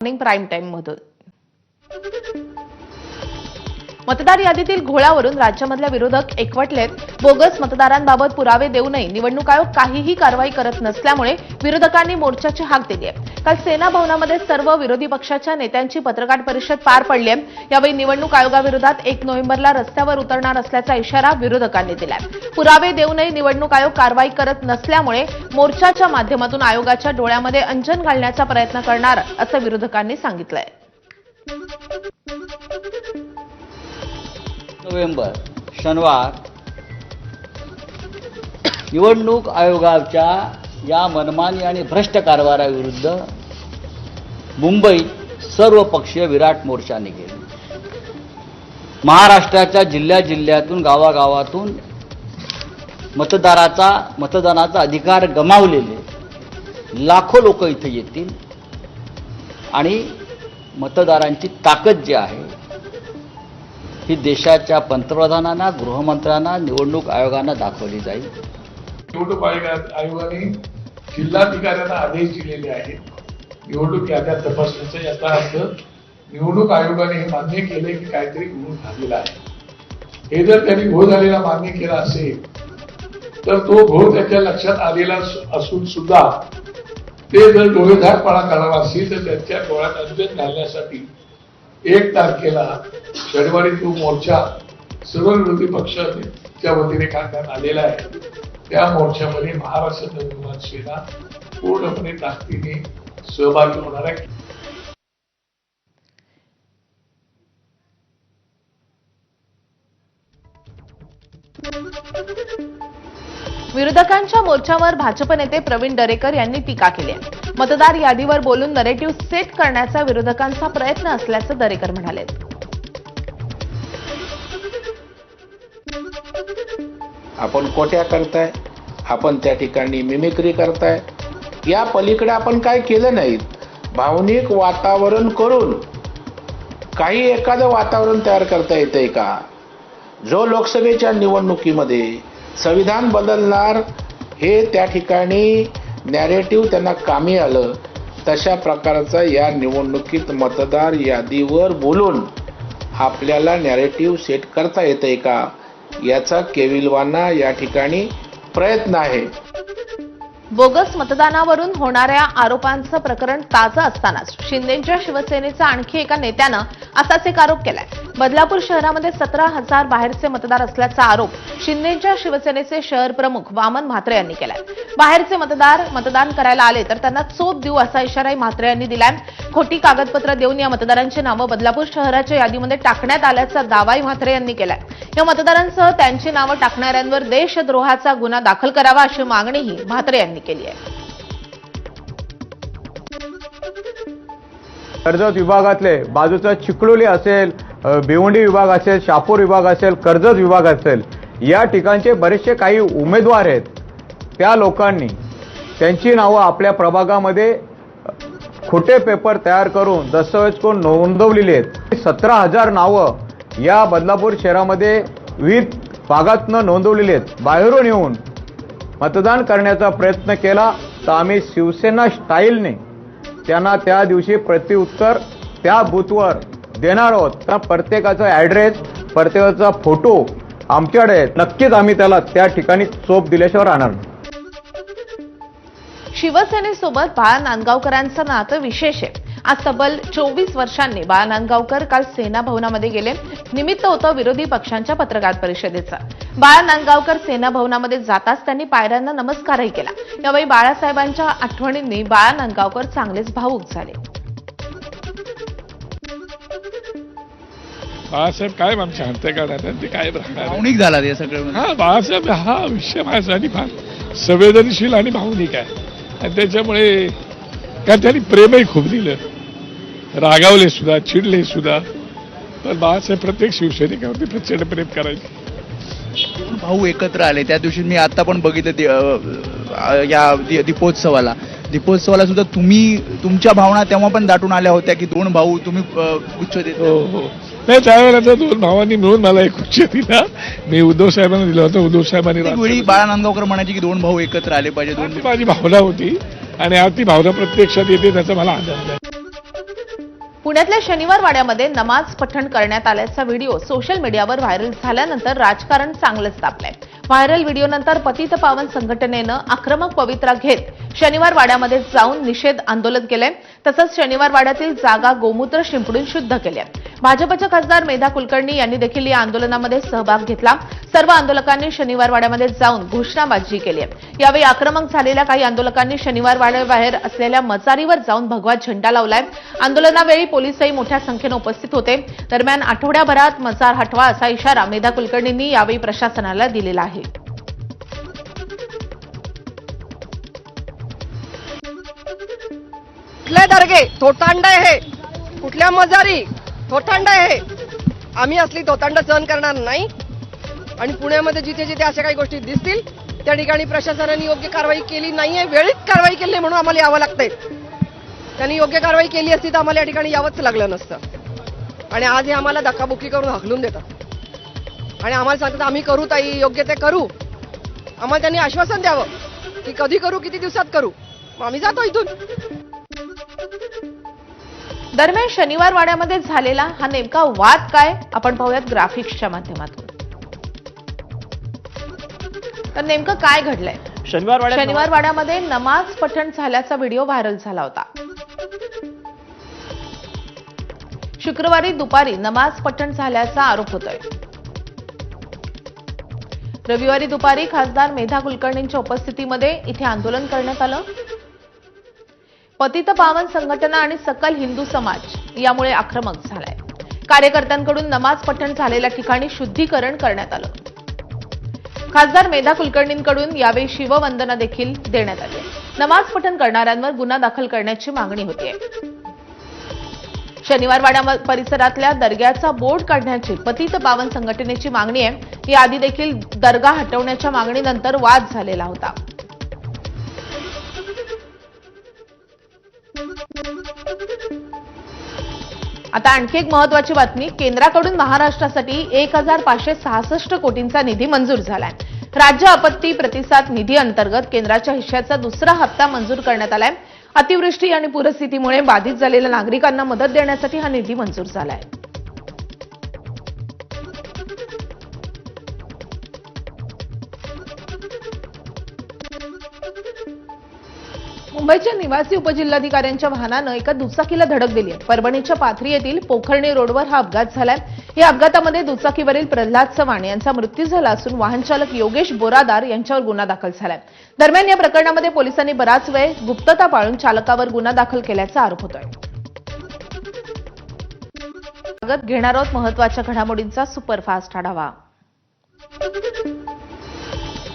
Morning prime time मधून मतदार यादीतील घोळावरून राज्यामधल्या विरोधक एकवटलेत बोगस मतदारांबाबत पुरावे देऊनही निवडणूक आयोग काहीही कारवाई करत नसल्यामुळे विरोधकांनी मोर्चाची हाक दिली आहे. काल सेना भवनामध्ये सर्व विरोधी पक्षाच्या नेत्यांची पत्रकार परिषद पार पडली आहे. यावेळी निवडणूक आयोगाविरोधात एक नोव्हेंबरला रस्त्यावर उतरणार असल्याचा इशारा विरोधकांनी दिलाय. पुरावे देऊनही निवडणूक आयोग कारवाई करत नसल्यामुळे मोर्चाच्या माध्यमातून आयोगाच्या डोळ्यामध्ये अंजन घालण्याचा प्रयत्न करणार असं विरोधकांनी सांगितलंय. नोव्हेंबर शनिवार. निवडणूक आयोगाच्या या मनमानी आणि भ्रष्ट कारभाराविरुद्ध मुंबईत सर्वपक्षीय विराट मोर्चा निघेल महाराष्ट्राच्या जिल्ह्या जिल्ह्यातून गावागावातून मतदाराचा मतदानाचा अधिकार गमावलेले लाखो लोक इथे येतील. आणि मतदारांची ताकद जी आहे ही देशाच्या पंतप्रधानांना गृहमंत्र्यांना निवडणूक आयोगानं दाखवली जाईल. निवडणूक आयोगा- आयोगाने जिल्हाधिकाऱ्यांना आदेश दिलेले आहेत. निवडणूक याद्या तपासण्याचा याचा अर्थ निवडणूक आयोगाने हे मान्य केले की काहीतरी गुन्हा झालेला आहे. हे जर त्यांनी घो झालेला मान्य केला असेल तर तो घोळ त्याच्या लक्षात आलेला असून सुद्धा ते जर डोळेधारपणा करणार असेल तर त्यांच्या डोळ्यात अंजन घालण्यासाठी एक तारखेला शनिवारी तो मोर्चा सर्व विरोधी पक्षाच्या वतीने काढण्यात आलेला आहे. त्या मोर्चामध्ये महाराष्ट्र नवनिर्माण सेना पूर्णपणे ताकदीने सहभागी होणार आहे. विरोधकांच्या मोर्चावर भाजप नेते प्रवीण दरेकर यांनी टीका केली आहे. मतदार यादीवर बोलून नरेटिव्ह सेट करण्याचा विरोधकांचा प्रयत्न असल्याचं दरेकर म्हणाले. आपण कोट्या करताय आपण त्या ठिकाणी मिमिक्री करताय. या पलीकडे आपण काय केलं नाही भावनिक वातावरण करून काही एखादं वातावरण तयार करता येतंय का? जो लोकसभेच्या निवडणुकीमध्ये संविधान बदलणार हे त्या ठिकाणी नॅरेटिव्ह त्यांना कामी आलं तशा प्रकारचा या निवडणुकीत मतदार यादीवर बोलून आपल्याला नॅरेटिव्ह सेट करता येतंय का? याचा केविलवाना या ठिकाणी प्रयत्न आहे. बोगस मतदानावरून होणाऱ्या आरोपांचं प्रकरण ताजं असतानाच शिंदेच्या शिवसेनेचा आणखी एका नेत्यानं असाच एक आरोप केलाय. बदलापूर शहरामध्ये सतरा हजार बाहेरचे मतदार असल्याचा आरोप शिंदेच्या शिवसेनेचे शहर प्रमुख वामन म्हात्रे यांनी केलाय. बाहेरचे मतदार मतदान करायला आले तर त्यांना चोप देऊ असा इशाराही म्हात्रे यांनी दिलाय. खोटी कागदपत्र देऊन या मतदारांची नावं बदलापूर शहराच्या यादीमध्ये टाकण्यात आल्याचा दावाही म्हात्रे यांनी केलाय. या मतदारांसह त्यांची नावं टाकणाऱ्यांवर देशद्रोहाचा गुन्हा दाखल करावा अशी मागणीही म्हात्रे यांनी केली आहे. कर्जत विभागातले बाजूचा चिखलोली असेल भिवंडी विभाग असेल शापूर विभाग असेल कर्जत विभाग असेल या ठिकाणचे बरेचसे काही उमेदवार आहेत. त्या लोकांनी त्यांची नावं आपल्या प्रभागामध्ये खोटे पेपर तयार करून दस्तऐवज करून नोंदवलेली आहेत. सतरा हजार नावं या बदलापूर शहरामध्ये विविध भागातनं नोंदवलेली आहेत. बाहेरून येऊन मतदान करण्याचा प्रयत्न केला तर आम्ही शिवसेना स्टाईलने त्यांना त्या दिवशी प्रत्युत्तर त्या बूथवर देणार आहोत. तर प्रत्येकाचा ॲड्रेस प्रत्येकाचा फोटो आमच्याकडे नक्कीच आम्ही त्याला त्या ठिकाणी चोप दिल्याशिवाय राहणार नाही. शिवसेनेसोबत बाळा नांदगावकरांचं नातं विशेष आहे. आज तब्बल चोवीस वर्षांनी बाळा नांदगावकर काल सेना भवनामध्ये गेले. निमित्त होतं विरोधी पक्षांच्या पत्रकार परिषदेचं. बाळा नांदगावकर सेना भवनामध्ये जाताच त्यांनी पायऱ्यांना नमस्कारही केला. यावेळी बाळासाहेबांच्या आठवणींनी बाळा नांदगावकर चांगलेच भावूक झाले. बाळासाहेब काय आमच्या हत्याकांडात ते काय राहणार? भावनिक झाला ते सगळं हा बाळासाहेब हा विषय माझ्यासाठी फार संवेदनशील आणि भावनिक आहे. आणि त्याच्यामुळे कारण त्यांनी प्रेमही खूप दिलं. रागावले सुद्धा चिडले सुद्धा. पण बाळासाहेब प्रत्येक शिवसैनिकावरती प्रचंड प्रेम करायचे. भाऊ एकत्र आले. त्या दिवशी मी आता पण बघितलं या दीपोत्सवाला. दीपोत्सवाला सुद्धा तुम्ही तुमच्या भावना तेव्हा पण दाटून आल्या होत्या की दोन भाऊ तुम्ही गुच्छ देत हो हो. नाही त्यावेळेला त्या दोन भावांनी मिळून मला एक खुर्ची दिला. मी उद्धव साहेबांना दिला होता. उद्धव साहेबांनी वेळी बाळा नांदगावकर म्हणायचे की दोन भाऊ एकत्र आले पाहिजे दोन माझी भावना होती. आणि आज ती भावना प्रत्यक्षात येते त्याचा मला आनंद आहे. पुण्यातल्या शनिवार वाड्यामध्ये नमाज पठण करण्यात आल्याचा व्हिडिओ सोशल मीडियावर व्हायरल झाल्यानंतर राजकारण चांगलंच तापलंय. व्हायरल व्हिडिओनंतर पतित पावन संघटनेनं आक्रमक पवित्रा घेत शनिवार वाड्यामध्ये जाऊन निषेध आंदोलन केलंय. तसंच शनिवार वाड्यातील जागा गोमूत्र शिंपडून शुद्ध केल्या. भाजपच्या खासदार मेधा कुलकर्णी यांनी देखील या आंदोलनामध्ये सहभाग घेतला. सर्व आंदोलकांनी शनिवार वाड्यामध्ये जाऊन घोषणाबाजी केली आहे यावेळी आक्रमक झालेल्या काही आंदोलकांनी शनिवार वाड्याबाहेर असलेल्या मचारीवर जाऊन भगवा झेंडा लावलाय. आंदोलनावेळी पोलीसही मोठ्या संख्येनं उपस्थित होते. दरम्यान आठवड्याभरात मजार हटवा असा इशारा मेधा कुलकर्णींनी यावेळी प्रशासनाला दिलेला आहे. कुठले दर्गे? थोटांड हे कुठल्या मजारी? थोटांड हे आम्ही असली थोतांड सहन करणार नाही. आणि पुण्यामध्ये जिथे जिथे अशा काही गोष्टी दिसतील त्या ठिकाणी प्रशासनाने योग्य कारवाई केली नाहीये वेळीच कारवाई केली म्हणून आम्हाला यावं लागतंय. त्यांनी योग्य कारवाई केली असती तर आम्हाला या ठिकाणी यावंच लागलं नसतं. आणि आज हे आम्हाला धक्काबुक्की करून हकलून देतात. आणि आम्हाला सांगतात आम्ही करू ताई योग्य ते करू. आम्हाला त्यांनी आश्वासन द्यावं की कधी करू किती दिवसात करू. मग आम्ही जातो इथून. दरम्यान शनिवार वाड्यामध्ये झालेला हा नेमका वाद काय? आपण पाहूयात ग्राफिक्सच्या माध्यमातून. तर नेमकं काय घडलंय? शनिवार वाड्यात शनिवार वाड्यामध्ये नमाज पठण झाल्याचा व्हिडिओ व्हायरल झाला होता. शुक्रवारी दुपारी नमाज पठण झाल्याचा आरोप होतोय. रविवारी दुपारी खासदार मेधा कुलकर्णींच्या उपस्थितीमध्ये इथे आंदोलन करण्यात आलं. पतित पावन संघटना आणि सकल हिंदू समाज यामुळे आक्रमक झालाय. कार्यकर्त्यांकडून नमाज पठण झालेल्या ठिकाणी शुद्धीकरण करण्यात आलं. खासदार मेधा कुलकर्णींकडून यावेळी शिववंदना देखील देण्यात आली. नमाज पठण करणाऱ्यांवर गुन्हा दाखल करण्याची मागणी होतीये. शनिवारवाडा परिसरातल्या दर्ग्याचा बोर्ड काढण्याची पतित पावन संघटनेची मागणी आहे. याआधी देखील दर्गा हटवण्याच्या मागणीनंतर वाद झालेला होता. आता आणखी एक महत्वाची बातमी. केंद्राकडून महाराष्ट्रासाठी एक हजार पाचशे सहासष्ट कोटींचा निधी मंजूर झालाय. राज्य आपत्ती प्रतिसाद निधी अंतर्गत केंद्राच्या हिश्श्याचा दुसरा हप्ता मंजूर करण्यात आलाय. अतिवृष्टी आणि पूरस्थितीमुळे बाधित झालेल्या नागरिकांना मदत देण्यासाठी हा निधी मंजूर झालाय. मुंबईच्या निवासी उपजिल्हाधिकाऱ्यांच्या वाहनानं एका दुचाकीला धडक दिली आहे. परभणीच्या पाथरी येथील पोखर्णी रोडवर हा अपघात झालाय. या अपघातामध्ये दुचाकीवरील प्रल्हाद चव्हाण यांचा मृत्यू झाला असून वाहनचालक योगेश बोरादार यांच्यावर गुन्हा दाखल झालाय. दरम्यान या प्रकरणामध्ये पोलिसांनी बराच वेळ गुप्तता पाळून चालकावर गुन्हा दाखल केल्याचा आरोप होतोय. घेणार आहोत महत्त्वाच्या घडामोडींचा सुपरफास्ट आढावा.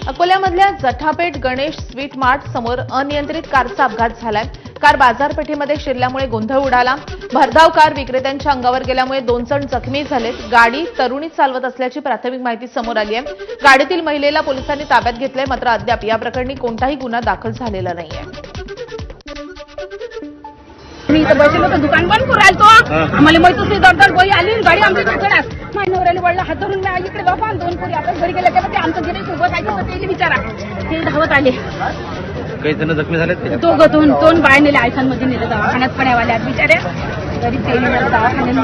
अकोल्यामधल्या जठापेठ गणेश स्वीट मार्ट समोर अनियंत्रित कारचा अपघात झालाय. कार बाजारपेठेमध्ये शिरल्यामुळे गोंधळ उडाला. भरधाव कार विक्रेत्यांच्या अंगावर गेल्यामुळे दोन जण जखमी झालेत. गाडी तरुणी चालवत असल्याची प्राथमिक माहिती समोर आली आहे. गाडीतील महिलेला पोलिसांनी ताब्यात घेतलंय. मात्र अद्याप या प्रकरणी कोणताही गुन्हा दाखल झालेला नाहीये. मी इथं बसलो होतो. दुकान बंद करून राहिलो आम्हाला माहीत होती दरदर बाई आली. आणि गाडी आमच्या दुकानात माझ्या नवऱ्याला वळला हात धरून मी इकडे बाबा दोन पोरी. घरी गेल्या तेव्हा ते आमचं गिरे उभं काय होतं ते विचारा. ते धावत आले. काही जण जखमी झालेत दोघं दोन दोन बाय नेले आयफोनमध्ये नेले दवाखान्यात पण्यावाल्या बिचाऱ्या. घरी ते दवाखान्यात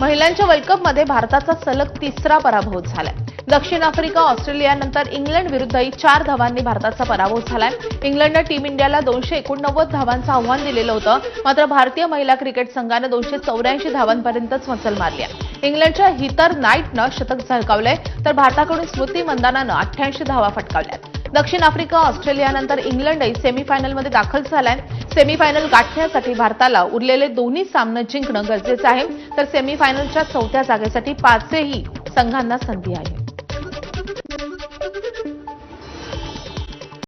महिलांच्या वर्ल्ड कपमध्ये भारताचा सलग तिसरा पराभव झालाय. दक्षिण आफ्रिका ऑस्ट्रेलियानंतर इंग्लंड विरुद्धही चार धावांनी भारताचा पराभव झालाय. इंग्लंडनं टीम इंडियाला दोनशे एकोणनव्वद धावांचं आव्हान दिलेलं होतं. मात्र भारतीय महिला क्रिकेट संघानं दोनशे चौऱ्याऐंशी धावांपर्यंतच मचल मारली आहे इंग्लंडच्या हितर नाईटनं शतक झळकावलंय तर भारताकडून स्मृती मंदानानं अठ्ठ्याऐंशी धावा फटकावल्यात. दक्षिण आफ्रिका ऑस्ट्रेलियानंतर इंग्लंडही सेमीफायनलमध्ये दाखल झालाय. सेमीफायनल गाठण्यासाठी भारताला उरलेले दोन्ही सामने जिंकणं गरजेचं आहे. तर सेमीफायनलच्या चौथ्या जागेसाठी पाचही संघांना संधी आहे.